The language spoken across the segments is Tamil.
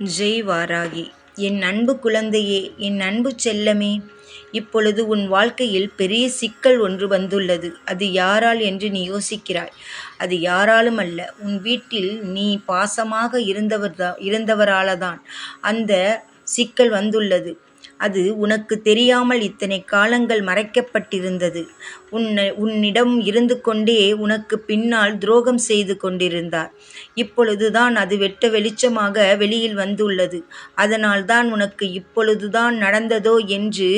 ஜெய் வாராகி என் அன்பு குழந்தையே என் அன்பு செல்லமே இப்பொழுது உன் வாழ்க்கையில் பெரிய சிக்கல் ஒன்று வந்துள்ளது. அது யாரால் என்று நீ யோசிக்கிறாய். அது யாராலும் அல்ல உன் வீட்டில் நீ பாசமாக இருந்தவர் இருந்தவரால தான் அந்த சிக்கல் வந்துள்ளது. அது உனக்கு தெரியாமல் இத்தனை காலங்கள் மறைக்கப்பட்டிருந்தது. உன்னை உன்னிடம் இருந்து கொண்டே உனக்கு பின்னால் துரோகம் செய்து கொண்டிருந்தார். இப்பொழுதுதான் அது வெட்ட வெளிச்சமாக வெளியில் வந்துள்ளது. அதனால்தான் உனக்கு இப்பொழுதுதான் நடந்ததோ என்று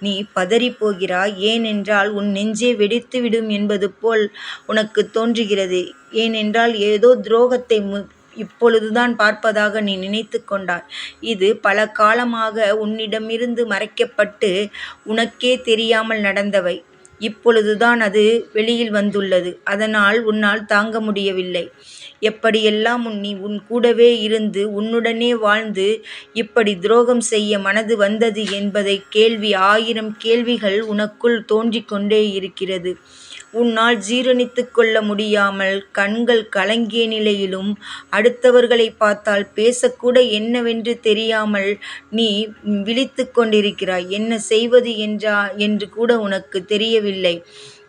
நீ பதறிப்போகிறாய். ஏனென்றால் உன் நெஞ்சே வெடித்துவிடும் என்பது போல் உனக்கு தோன்றுகிறது. ஏனென்றால் ஏதோ துரோகத்தை மு இப்பொழுதுதான் பார்ப்பதாக நீ நினைத்து கொண்டாய். இது பல காலமாக உன்னிடமிருந்து மறைக்கப்பட்டு உனக்கே தெரியாமல் நடந்தவை. இப்பொழுதுதான் அது வெளியில் வந்துள்ளது. அதனால் உன்னால் தாங்க முடியவில்லை. எப்படியெல்லாம் உன் நீ உன் கூடவே இருந்து உன்னுடனே வாழ்ந்து இப்படி துரோகம் செய்ய மனது வந்தது என்பதை கேள்வி ஆயிரம் கேள்விகள் உனக்குள் தோன்றிக் கொண்டே இருக்கிறது. உன்னால் ஜீரணித்து கொள்ள முடியாமல் கண்கள் கலங்கிய நிலையிலும் அடுத்தவர்களை பார்த்தால் பேசக்கூட என்னவென்று தெரியாமல் நீ விழித்து கொண்டிருக்கிறாய். என்ன செய்வது என்றா என்று கூட உனக்கு தெரியவில்லை.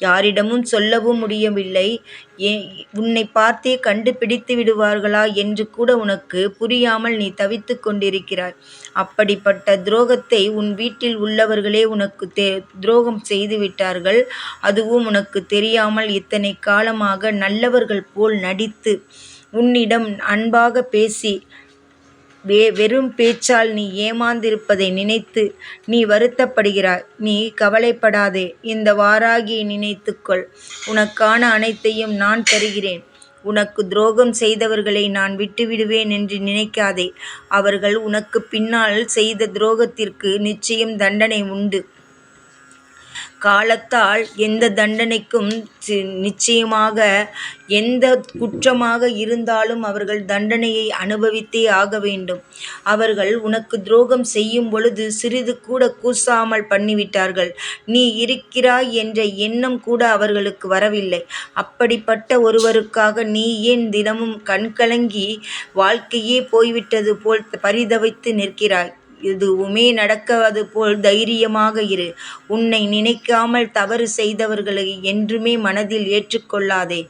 யாரிடமும் சொல்லவும் முடியவில்லை. ஏ உன்னை பார்த்தே கண்டுபிடித்து விடுவார்களா என்று கூட உனக்கு புரியாமல் நீ தவித்து கொண்டிருக்கிறாய். அப்படிப்பட்ட துரோகத்தை உன் வீட்டில் உள்ளவர்களே உனக்கு தே துரோகம் செய்து விட்டார்கள். அதுவும் உனக்கு தெரியாமல் இத்தனை காலமாக நல்லவர்கள் போல் நடித்து உன்னிடம் அன்பாக பேசி வே வெறும் பேச்சால் நீ ஏமாந்திருப்பதை நினைத்து நீ வருத்தப்படுகிறாய். நீ கவலைப்படாதே இந்த வாராகியை நினைத்துக்கொள். உனக்கான அனைத்தையும் நான் தருகிறேன். உனக்கு துரோகம் செய்தவர்களை நான் விட்டுவிடுவேன் என்று நினைக்காதே. அவர்கள் உனக்கு பின்னால் செய்த துரோகத்திற்கு நிச்சயம் தண்டனை உண்டு. காலத்தால் எந்த தண்டனைக்கும் நிச்சயமாக எந்த குற்றமாக இருந்தாலும் அவர்கள் தண்டனையை அனுபவித்தே ஆக வேண்டும். அவர்கள் உனக்கு துரோகம் செய்யும் பொழுது சிறிது கூட கூசாமல் பண்ணிவிட்டார்கள். நீ இருக்கிறாய் என்ற எண்ணம் கூட அவர்களுக்கு வரவில்லை. அப்படிப்பட்ட ஒருவருக்காக நீ ஏன் தினமும் கண்கலங்கி வாழ்க்கையே போய்விட்டது போல் பரிதவித்து நிற்கிறாய்? எதுவுமே நடக்காது போல் தைரியமாக இரு. உன்னை நினைக்காமல் தவறு செய்தவர்களை என்றுமே மனதில் ஏற்றுக்கொள்ளாதே.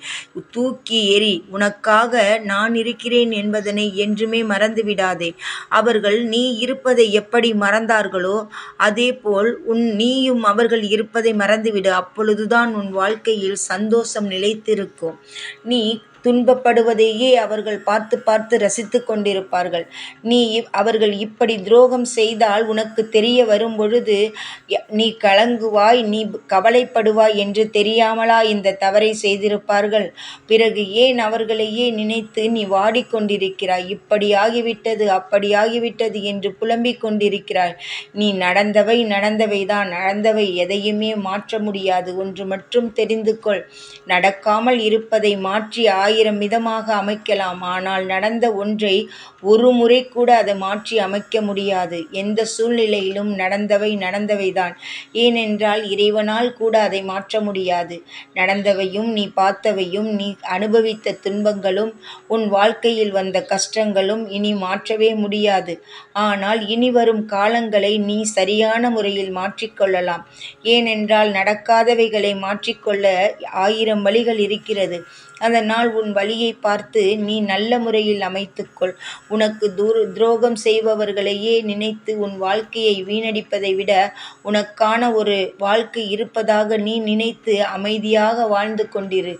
தூக்கி எறி உனக்காக நான் இருக்கிறேன் என்பதனை என்றுமே மறந்துவிடாதே. அவர்கள் நீ இருப்பதை எப்படி மறந்தார்களோ அதேபோல் உன் நீயும் அவர்கள் இருப்பதை மறந்துவிடு. அப்பொழுதுதான் உன் வாழ்க்கையில் சந்தோஷம் நிலைத்திருக்கும். நீ துன்பப்படுவதையே அவர்கள் பார்த்து பார்த்து ரசித்து கொண்டிருப்பார்கள். நீ அவர்கள் இப்படி துரோகம் செய்தால் உனக்கு தெரிய வரும் பொழுது நீ கலங்குவாய் நீ கவலைப்படுவாய் என்று தெரியாமலா இந்த தவறை செய்திருப்பார்கள். பிறகு ஏன் அவர்களையே நினைத்து நீ வாடிக்கொண்டிருக்கிறாய்? இப்படி ஆகிவிட்டது அப்படி ஆகிவிட்டது என்று புலம்பிக் கொண்டிருக்கிறாய். நீ நடந்தவை நடந்தவை தான் நடந்தவை எதையுமே மாற்ற முடியாது. ஒன்று மட்டும் தெரிந்து கொள். நடக்காமல் இருப்பதை மாற்றி ஆயிரம் விதமாக அமைக்கலாம். ஆனால் நடந்த ஒன்றை ஒரு முறை கூட அதை மாற்றி அமைக்க முடியாது. எந்த சூழ்நிலையிலும் நடந்தவை நடந்தவைதான். ஏனென்றால் இறைவனால் கூட அதை மாற்ற முடியாது. நடந்தவையும் நீ பார்த்தவையும் நீ அனுபவித்த துன்பங்களும் உன் வாழ்க்கையில் வந்த கஷ்டங்களும் இனி மாற்றவே முடியாது. ஆனால் இனி வரும் காலங்களை நீ சரியான முறையில் மாற்றிக்கொள்ளலாம் ஏனென்றால் நடக்காதவைகளை மாற்றிக்கொள்ள ஆயிரம் வழிகள் இருக்கிறது. அதனால் உன் வழியை பார்த்து நீ நல்ல முறையில் அமைத்துக்கொள். உனக்கு துர் துரோகம் செய்பவர்களையே நினைத்து உன் வாழ்க்கையை வீணடிப்பதை விட உனக்கான ஒரு வாழ்க்கை இருப்பதாக நீ நினைத்து அமைதியாக வாழ்ந்து கொண்டிரு.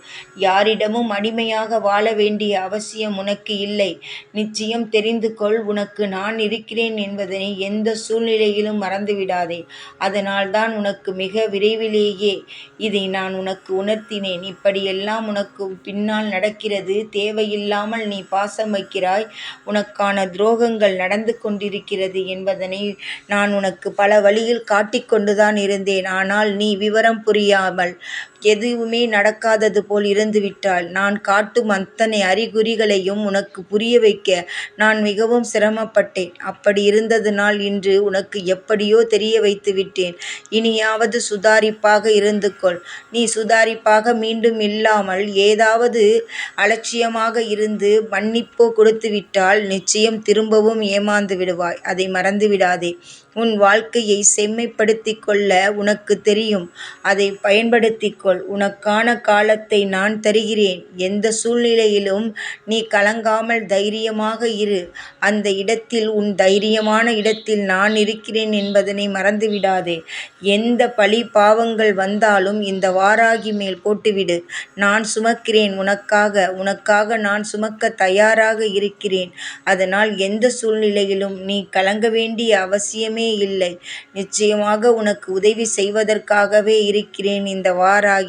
யாரிடமும் அடிமையாக வாழ வேண்டிய அவசியம் உனக்கு இல்லை. நிச்சயம் தெரிந்து கொள் உனக்கு நான் இருக்கிறேன் என்பதனை எந்த சூழ்நிலையிலும் மறந்துவிடாதே. அதனால்தான் உனக்கு மிக விரைவிலேயே இதை நான் உனக்கு உணர்த்தினேன். இப்படியெல்லாம் உனக்கு பின்னால் நடக்கிறது தேவையில்லாமல் நீ பாசம் வைக்கிறாய். உனக்கான துரோகங்கள் நடந்து கொண்டிருக்கிறது என்பதனை நான் உனக்கு பல வழியில் காட்டிக்கொண்டுதான் இருந்தேன். ஆனால் நீ விவரம் புரியாமல் எதுவுமே நடக்காதது போல் இருந்துவிட்டாள் நான் காட்டும் அத்தனை அறிகுறிகளையும் உனக்கு புரிய வைக்க நான் மிகவும் சிரமப்பட்டேன். அப்படி இருந்ததனால் இன்று உனக்கு எப்படியோ தெரிய வைத்து விட்டேன் இனியாவது சுதாரிப்பாக இருந்து கொள். நீ சுதாரிப்பாக மீண்டும் இல்லாமல் ஏதாவது அலட்சியமாக இருந்து மன்னிப்போ கொடுத்துவிட்டால் நிச்சயம் திரும்பவும் ஏமாந்து விடுவாய். அதை மறந்துவிடாதே. உன் வாழ்க்கையை செம்மைப்படுத்திக் கொள்ள உனக்கு தெரியும். அதை பயன்படுத்திக் கொள். உனக்கான காலத்தை நான் தருகிறேன். எந்த சூழ்நிலையிலும் நீ கலங்காமல் தைரியமாக இரு. அந்த இடத்தில் உன் தைரியமான இடத்தில் நான் இருக்கிறேன் என்பதனை மறந்துவிடாதே. எந்த பழி பாவங்கள் வந்தாலும் இந்த வாராகி மேல் போட்டுவிடு. நான் சுமக்கிறேன் உனக்காக. உனக்காக நான் சுமக்க தயாராக இருக்கிறேன். அதனால் எந்த சூழ்நிலையிலும் நீ கலங்க வேண்டிய அவசியமே இல்லை. நிச்சயமாக உனக்கு உதவி செய்வதற்காகவே இருக்கிறேன் இந்த வாராகி.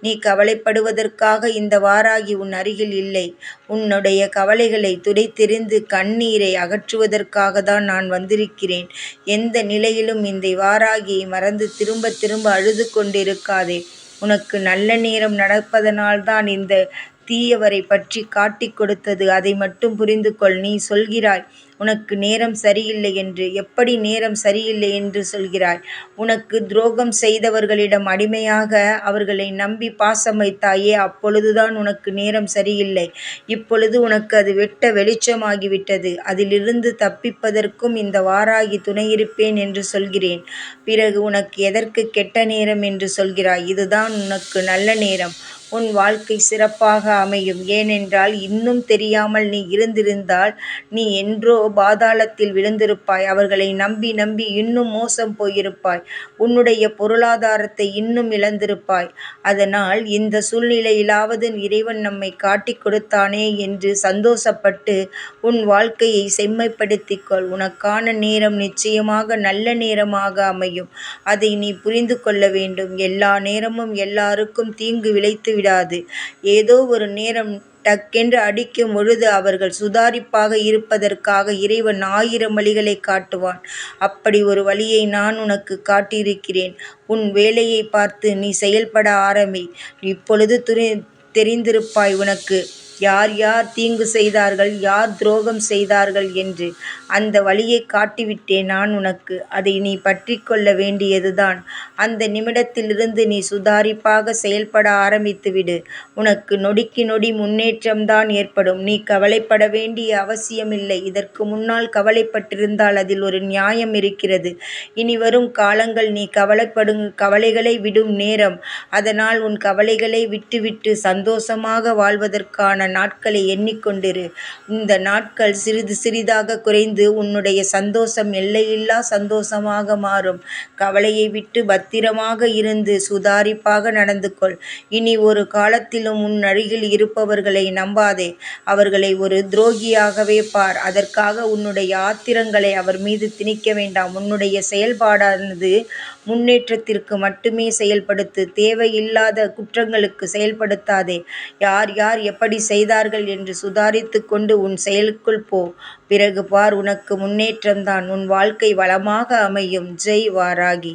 நீ கவலைப்படுவதற்காக இந்த வாராகி உன் அருகில் இல்லை. உன்னுடைய கவலைகளை துடைத்தெறிந்து கண்ணீரை அகற்றுவதற்காகத்தான் நான் வந்திருக்கிறேன். எந்த நிலையிலும் இந்த வாராகியை மறந்து திரும்ப திரும்ப அழுது கொண்டிருக்காதே. உனக்கு நல்ல நேரம் நடப்பதனால்தான் இந்த தீயவரை பற்றி காட்டிக் கொடுத்தது. அதை மட்டும் புரிந்து கொள். நீ சொல்கிறாய் உனக்கு நேரம் சரியில்லை என்று. எப்படி நேரம் சரியில்லை என்று சொல்கிறாய்? உனக்கு துரோகம் செய்தவர்களிடம் அடிமையாக அவர்களை நம்பி பாசம் வைத்தாயே அப்பொழுதுதான் உனக்கு நேரம் சரியில்லை. இப்பொழுது உனக்கு அது வெட்ட வெளிச்சமாகிவிட்டது. அதிலிருந்து தப்பிப்பதற்கும் இந்த வாராகி துணையிருப்பேன் என்று சொல்கிறேன். பிறகு உனக்கு எதற்கு கெட்ட நேரம் என்று சொல்கிறாய்? இதுதான் உனக்கு நல்ல நேரம். உன் வாழ்க்கை சிறப்பாக அமையும். ஏனென்றால் இன்னும் தெரியாமல் நீ இருந்திருந்தால் நீ என்றோ பாதாளத்தில் விழுந்திருப்பாய். அவர்களை நம்பி நம்பி இன்னும் மோசம் போயிருப்பாய். உன்னுடைய பொருளாதாரத்தை இன்னும் இழந்திருப்பாய். அதனால் இந்த சூழ்நிலையிலாவது இறைவன் நம்மை காட்டிக் கொடுத்தானே என்று சந்தோஷப்பட்டு உன் வாழ்க்கையை செம்மைப்படுத்திக் கொள். உனக்கான நேரம் நிச்சயமாக நல்ல நேரமாக அமையும். அதை நீ புரிந்து கொள்ள வேண்டும். எல்லா நேரமும் எல்லாருக்கும் தீங்கு விளைத்து விடாது ஏதோ ஒரு நேரம் டக்கென்று அடிக்கும் பொழுது அவர்கள் சுதாரிப்பாக இருப்பதற்காக இறைவன் ஆயிரம் வழிகளை காட்டுவான். அப்படி ஒரு வழியை நான் உனக்கு காட்டியிருக்கிறேன். உன் வேலையைப் பார்த்து நீ செயல்பட ஆரம்பி. இப்பொழுது தெரிந்திருப்பாய் உனக்கு யார் யார் தீங்கு செய்தார்கள் யார் துரோகம் செய்தார்கள் என்று. அந்த வழியை காட்டிவிட்டேன் நான் உனக்கு. அதை நீ பற்றி கொள்ள வேண்டியதுதான். அந்த நிமிடத்திலிருந்து நீ சுதாரிப்பாக செயல்பட ஆரம்பித்துவிடு. உனக்கு நொடிக்கு நொடி முன்னேற்றம்தான் ஏற்படும். நீ கவலைப்பட வேண்டிய அவசியமில்லை. இதற்கு முன்னால் கவலைப்பட்டிருந்தால் அதில் ஒரு நியாயம் இருக்கிறது. இனி வரும் காலங்கள் நீ கவலைப்படும் கவலைகளை விடும் நேரம். அதனால் உன் கவலைகளை விட்டுவிட்டு சந்தோஷமாக வாழ்வதற்கான நாட்களை எண்ணிக்கொண்டிரு இந்த நாட்கள் சிறிது சிறிதாக குறைந்து உன்னுடைய சந்தோஷம் எல்லையில்லா சந்தோஷமாக மாறும். கவலையை விட்டு பத்திரமாக இருந்து சுதாரிப்பாக நடந்து கொள். இனி ஒரு காலத்திலும் உன் அருகில் இருப்பவர்களை நம்பாதே. அவர்களை ஒரு துரோகியாகவே பார். அதற்காக உன்னுடைய ஆத்திரங்களை அவர் மீது திணிக்க வேண்டாம். உன்னுடைய செயல்பாடானது முன்னேற்றத்திற்கு மட்டுமே செயல்படுத்து. தேவையில்லாத குற்றங்களுக்கு செயல்படுத்தாதே. யார் யார் எப்படி செய் செய்தார்கள் என்று சுதாரித்து கொண்டு உன் செயலுக்குள் போ. பிறகு பார் உனக்கு முன்னேற்றம்தான். உன் வாழ்க்கை வளமாக அமையும். ஜெய் வாராகி.